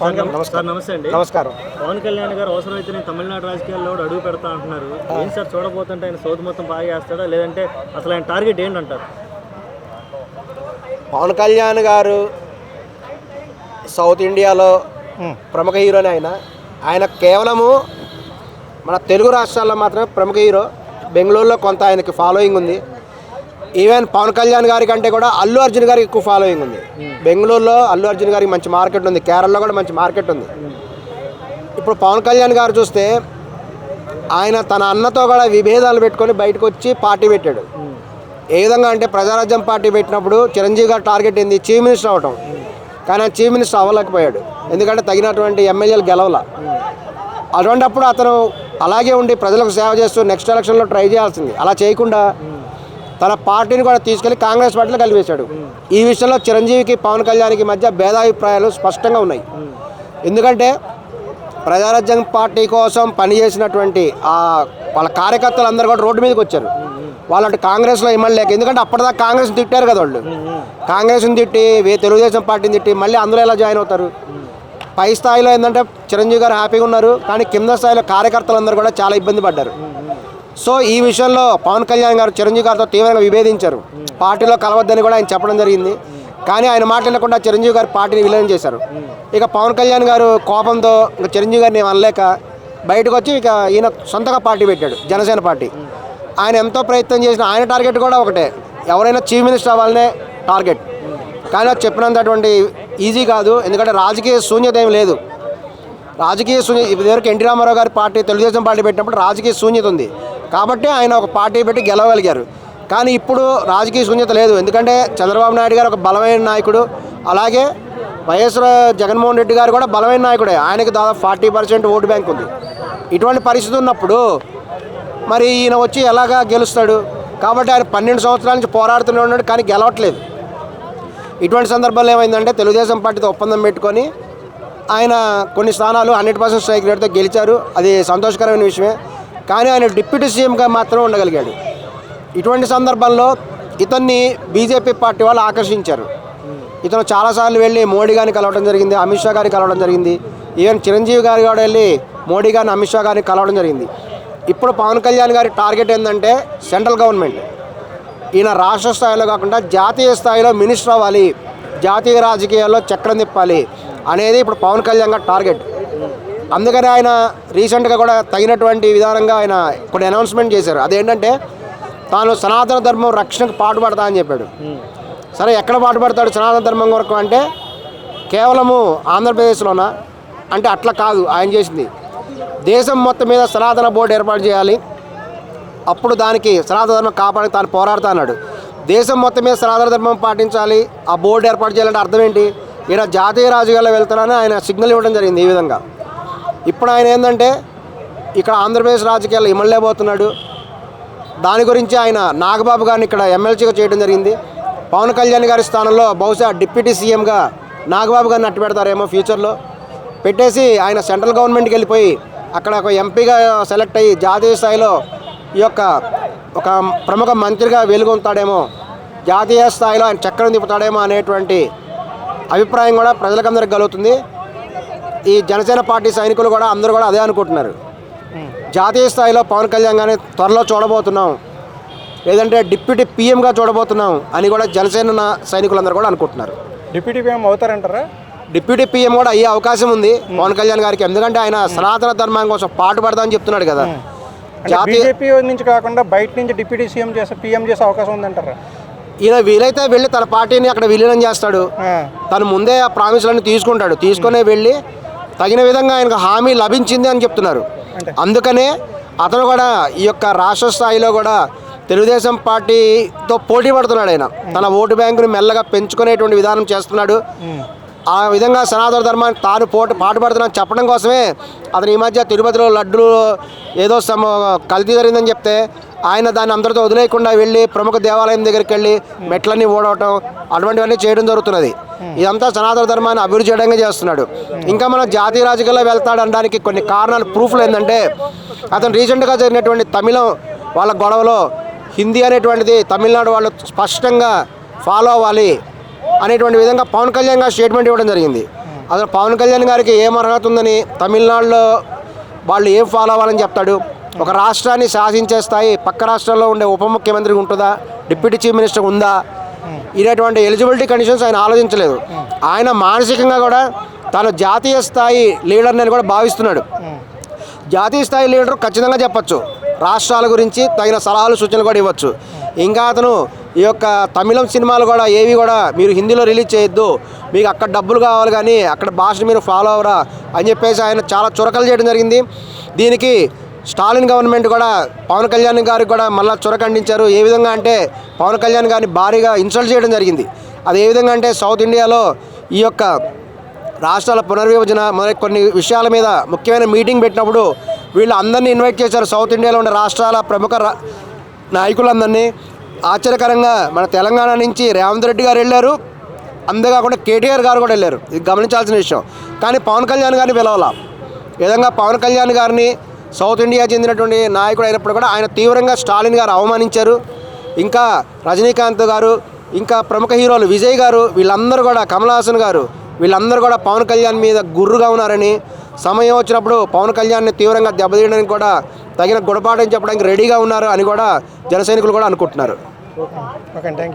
Sir నమస్తే అండి. నమస్కారం. పవన్ కళ్యాణ్ గారు అవసరమైతే నేను తమిళనాడు రాజకీయాల్లో అడుగు పెడతా అంటున్నారు. ఏం సార్ చూడబోతుంటే ఆయన సౌత్ మొత్తం బాగా చేస్తాడా? లేదంటే అసలు ఆయన టార్గెట్ ఏంటంటారు? పవన్ కళ్యాణ్ గారు సౌత్ ఇండియాలో ప్రముఖ హీరోనే ఆయన. ఆయన కేవలము మన తెలుగు రాష్ట్రాల్లో మాత్రమే ప్రముఖ హీరో. బెంగళూరులో కొంత ఆయనకి ఫాలోయింగ్ ఉంది. ఈవెన్ పవన్ కళ్యాణ్ గారి కంటే కూడా అల్లు అర్జున్ గారికి ఎక్కువ ఫాలోయింగ్ ఉంది. బెంగళూరులో అల్లు అర్జున్ గారికి మంచి మార్కెట్ ఉంది. కేరళలో కూడా మంచి మార్కెట్ ఉంది. ఇప్పుడు పవన్ కళ్యాణ్ గారు చూస్తే ఆయన తన అన్నతో కూడా విభేదాలు పెట్టుకొని బయటకు వచ్చి పార్టీ పెట్టాడు. ఏ విధంగా అంటే ప్రజారాజ్యం పార్టీ పెట్టినప్పుడు చిరంజీవి గారు టార్గెట్ ఏంది? చీఫ్ మినిస్టర్ అవటం. కానీ ఆయన చీఫ్ మినిస్టర్ అవ్వలేకపోయాడు. ఎందుకంటే తగినటువంటి ఎమ్మెల్యేలు గెలవల. అటువంటప్పుడు అతను అలాగే ఉండి ప్రజలకు సేవ చేస్తూ నెక్స్ట్ ఎలక్షన్లో ట్రై చేయాల్సింది. అలా చేయకుండా తన పార్టీని కూడా తీసుకెళ్ళి కాంగ్రెస్ పార్టీలో కలిపేశాడు. ఈ విషయంలో చిరంజీవికి పవన్ కళ్యాణ్కి మధ్య భేదాభిప్రాయాలు స్పష్టంగా ఉన్నాయి. ఎందుకంటే ప్రజారాజ్యం పార్టీ కోసం పనిచేసినటువంటి ఆ వాళ్ళ కార్యకర్తలు అందరూ కూడా రోడ్డు మీదకి వచ్చారు. వాళ్ళంటే కాంగ్రెస్లో ఇమ్మలేక ఎందుకంటే అప్పటిదాకా కాంగ్రెస్ తిట్టారు కదా వాళ్ళు. కాంగ్రెస్ని తిట్టి వే- తెలుగుదేశం పార్టీని తిట్టి మళ్ళీ అందులో ఎలా జాయిన్ అవుతారు? పై స్థాయిలో ఏంటంటే చిరంజీవి గారు హ్యాపీగా ఉన్నారు. కానీ కింద స్థాయిలో కార్యకర్తలందరూ కూడా చాలా ఇబ్బంది పడ్డారు. సో ఈ విషయంలో పవన్ కళ్యాణ్ గారు చిరంజీవి గారితో తీవ్రంగా విభేదించారు. పార్టీలో కలవద్దని కూడా ఆయన చెప్పడం జరిగింది. కానీ ఆయన మాట్లాడకుండా చిరంజీవి గారు పార్టీని విలీనం చేశారు. ఇక పవన్ కళ్యాణ్ గారు కోపంతో ఇంకా చిరంజీవి గారిని అనలేక బయటకు వచ్చి ఇక ఈయన సొంతగా పార్టీ పెట్టాడు జనసేన పార్టీ. ఆయన ఎంతో ప్రయత్నం చేసిన ఆయన టార్గెట్ కూడా ఒకటే. ఎవరైనా చీఫ్ మినిస్టర్ అవ్వాలనే టార్గెట్. కానీ అది చెప్పినంతటువంటి ఈజీ కాదు. ఎందుకంటే రాజకీయ శూన్యత ఏం లేదు. రాజకీయ శూన్య ఇదివరకు ఎన్టీ రామారావు గారి పార్టీ తెలుగుదేశం పార్టీ పెట్టినప్పుడు రాజకీయ శూన్యత ఉంది. కాబట్టి ఆయన ఒక పార్టీ పెట్టి గెలవగలిగారు. కానీ ఇప్పుడు రాజకీయ శూన్యత లేదు. ఎందుకంటే చంద్రబాబు నాయుడు గారు ఒక బలమైన నాయకుడు. అలాగే వైఎస్ జగన్మోహన్ రెడ్డి గారు కూడా బలమైన నాయకుడే. ఆయనకి దాదాపు ఫార్టీ పర్సెంట్ ఓటు బ్యాంక్ ఉంది. ఇటువంటి పరిస్థితి ఉన్నప్పుడు మరి ఈయన వచ్చి ఎలాగా గెలుస్తాడు? కాబట్టి ఆయన పన్నెండు సంవత్సరాల నుంచి పోరాడుతూనే ఉన్నాడు కానీ గెలవట్లేదు. ఇటువంటి సందర్భాల్లో ఏమైందంటే తెలుగుదేశం పార్టీతో ఒప్పందం పెట్టుకొని ఆయన కొన్ని స్థానాలు హండ్రెడ్ పర్సెంట్ స్ట్రైక్ రేట్తో గెలిచారు. అది సంతోషకరమైన విషయమే. కానీ ఆయన డిప్యూటీ సీఎంగా మాత్రమే ఉండగలిగాడు. ఇటువంటి సందర్భంలో ఇతన్ని బీజేపీ పార్టీ వాళ్ళు ఆకర్షించారు. ఇతను చాలాసార్లు వెళ్ళి మోడీ గారిని కలవడం జరిగింది అమిత్ షా గారిని కలవడం జరిగింది. ఈవెన్ చిరంజీవి గారు కూడా వెళ్ళి మోడీ గారిని అమిత్ షా గారిని కలవడం జరిగింది. ఇప్పుడు పవన్ కళ్యాణ్ గారి టార్గెట్ ఏంటంటే సెంట్రల్ గవర్నమెంట్. ఈయన రాష్ట్ర స్థాయిలో కాకుండా జాతీయ స్థాయిలో మినిస్టర్ అవ్వాలి జాతీయ రాజకీయాల్లో చక్రం తిప్పాలి అనేది ఇప్పుడు పవన్ కళ్యాణ్ గారి టార్గెట్. అందుకని ఆయన రీసెంట్గా కూడా తగినటువంటి విధానంగా ఆయన కొన్ని అనౌన్స్మెంట్ చేశారు. అదేంటంటే తాను సనాతన ధర్మం రక్షణకు పాటుపడతా అని చెప్పాడు. సరే ఎక్కడ పాటుపడతాడు సనాతన ధర్మం వరకు అంటే కేవలము ఆంధ్రప్రదేశ్లోనా? అంటే అట్లా కాదు ఆయన చేసింది. దేశం మొత్తం మీద సనాతన బోర్డు ఏర్పాటు చేయాలి. అప్పుడు దానికి సనాతన ధర్మం కాపాడి తాను పోరాడుతా అన్నాడు. దేశం మొత్తం మీద సనాతన ధర్మం పాటించాలి ఆ బోర్డు ఏర్పాటు చేయాలంటే అర్థం ఏంటి? ఈయన జాతీయ రాజకీయాల్లో వెళ్తానని ఆయన సిగ్నల్ ఇవ్వడం జరిగింది ఈ విధంగా. ఇప్పుడు ఆయన ఏంటంటే ఇక్కడ ఆంధ్రప్రదేశ్ రాజకీయాల్లో పోతున్నాడు. దాని గురించి ఆయన నాగబాబు గారిని ఇక్కడ ఎమ్మెల్సీగా చేయడం జరిగింది. పవన్ కళ్యాణ్ గారి స్థానంలో బహుశా డిప్యూటీ సీఎంగా నాగబాబు గారిని అట్టు పెడతారేమో ఫ్యూచర్లో. పెట్టేసి ఆయన సెంట్రల్ గవర్నమెంట్కి వెళ్ళిపోయి అక్కడ ఒక ఎంపీగా సెలెక్ట్ అయ్యి జాతీయ స్థాయిలో ఈ యొక్క ఒక ప్రముఖ మంత్రిగా వెలుగొంతాడేమో జాతీయ స్థాయిలో ఆయన చక్రం తిప్పుతాడేమో అనేటువంటి అభిప్రాయం కూడా ప్రజలకందరికి కలుగుతుంది. ఈ జనసేన పార్టీ సైనికులు కూడా అందరూ కూడా అదే అనుకుంటున్నారు. జాతీయ స్థాయిలో పవన్ కళ్యాణ్ గారిని త్వరలో చూడబోతున్నాం. లేదంటే డిప్యూటీ పీఎంగా చూడబోతున్నాం అని కూడా జనసేన సైనికులందరూ కూడా అనుకుంటున్నారు. డిప్యూటీ పీఎం అవుతారంటారా? డిప్యూటీ పీఎం కూడా అయ్యే అవకాశం ఉంది పవన్ కళ్యాణ్ గారికి. ఎందుకంటే ఆయన సనాతన ధర్మం కోసం పాటు పడదామని చెప్తున్నాడు కదా. బీజేపీ నుంచి కాకుండా బయట నుంచి డిప్యూటీ సీఎం చేసే పీఎం చేసే అవకాశం ఉందంటారా? ఈయన వీలైతే వెళ్ళి తన పార్టీని అక్కడ విలీనం చేస్తాడు. తను ముందే ఆ ప్రామిస్లన్నీ తీసుకుంటాడు. తీసుకునే వెళ్ళి తగిన విధంగా ఆయనకు హామీ లభించింది అని చెప్తున్నారు? అందుకనే అతను కూడా ఈ యొక్క రాష్ట్ర స్థాయిలో కూడా తెలుగుదేశం పార్టీతో పోటీ పడుతున్నాడు ఆయన. తన ఓటు బ్యాంకుని మెల్లగా పెంచుకునేటువంటి విధానం చేస్తున్నాడు. ఆ విధంగా సనాతన ధర్మాన్ని తాను పోటు పాటుపడుతున్నాను చెప్పడం కోసమే అతను ఈ మధ్య తిరుపతిలో లడ్డు ఏదో సమ కల్తీ జరిగిందని చెప్తే ఆయన దాన్ని అందరితో వదిలేయకుండా వెళ్ళి ప్రముఖ దేవాలయం దగ్గరికి వెళ్ళి మెట్లన్నీ ఓడవటం అటువంటివన్నీ చేయడం జరుగుతున్నది. ఇదంతా సనాతన ధర్మాన్ని అభివృద్ధి చేయడంగా చేస్తున్నాడు. ఇంకా మనం జాతీయ రాజకీయాల్లో వెళ్తాడు అనడానికి కొన్ని కారణాలు ప్రూఫ్లు ఏంటంటే అతను రీసెంట్గా జరిగినటువంటి తమిళం వాళ్ళ గొడవలో హిందీ అనేటువంటిది తమిళనాడు వాళ్ళు స్పష్టంగా ఫాలో అవ్వాలి. అనేటువంటి విధంగా పవన్ కళ్యాణ్ గారు స్టేట్మెంట్ ఇవ్వడం జరిగింది. అసలు పవన్ కళ్యాణ్ గారికి ఏం అర్హత ఉందని తమిళనాడులో వాళ్ళు ఏం ఫాలో అవ్వాలని చెప్తాడు? ఒక రాష్ట్రాన్ని శాసించే స్థాయి పక్క రాష్ట్రాల్లో ఉండే ఉప ముఖ్యమంత్రి ఉంటుందా? డిప్యూటీ చీఫ్ మినిస్టర్ ఉందా? ఇటువంటి ఎలిజిబిలిటీ కండిషన్స్ ఆయన ఆలోచించలేదు. ఆయన మానసికంగా కూడా తాను జాతీయ స్థాయి లీడర్ని అని కూడా భావిస్తున్నాడు. జాతీయ స్థాయి లీడర్ ఖచ్చితంగా చెప్పచ్చు. రాష్ట్రాల గురించి తగిన సలహాలు సూచనలు కూడా ఇవ్వచ్చు. ఇంకా అతను ఈ యొక్క తమిళం సినిమాలు కూడా ఏవి కూడా మీరు హిందీలో రిలీజ్ చేయొద్దు. మీకు అక్కడ డబ్బులు కావాలి కానీ అక్కడ భాషను మీరు ఫాలో అవరా అని చెప్పేసి ఆయన చాలా చురకలు చేయడం జరిగింది. దీనికి స్టాలిన్ గవర్నమెంట్ కూడా పవన్ కళ్యాణ్ గారికి కూడా మళ్ళీ చురకండించారు ఏ విధంగా అంటే పవన్ కళ్యాణ్ గారిని భారీగా ఇన్సల్ట్ చేయడం జరిగింది. అది ఏ విధంగా అంటే సౌత్ ఇండియాలో ఈ యొక్క రాష్ట్రాల పునర్విభజన మరి కొన్ని విషయాల మీద ముఖ్యమైన మీటింగ్ పెట్టినప్పుడు వీళ్ళు అందరినీ ఇన్వైట్ చేశారు. సౌత్ ఇండియాలో ఉన్న రాష్ట్రాల ప్రముఖ నాయకులందరినీ. ఆశ్చర్యకరంగా మన తెలంగాణ నుంచి రేవంత్ రెడ్డి గారు వెళ్ళారు. అంతేకాకుండా కేటీఆర్ గారు కూడా వెళ్ళారు. ఇది గమనించాల్సిన విషయం. కానీ పవన్ కళ్యాణ్ గారిని పిలవాల. విధంగా పవన్ కళ్యాణ్ గారిని సౌత్ ఇండియా చెందినటువంటి నాయకుడు అయినప్పుడు కూడా ఆయన తీవ్రంగా స్టాలిన్ గారు అవమానించారు. ఇంకా రజనీకాంత్ గారు ఇంకా ప్రముఖ హీరోలు విజయ్ గారు వీళ్ళందరూ కూడా కమల్హాసన్ గారు వీళ్ళందరూ కూడా పవన్ కళ్యాణ్ మీద గుర్రుగా ఉన్నారని సమయం వచ్చినప్పుడు పవన్ కళ్యాణ్ని తీవ్రంగా దెబ్బతీయడానికి కూడా తగిన గుణపాఠం చెప్పడానికి రెడీగా ఉన్నారు అని కూడా జనసైనికులు కూడా అనుకుంటున్నారు. Okay thank you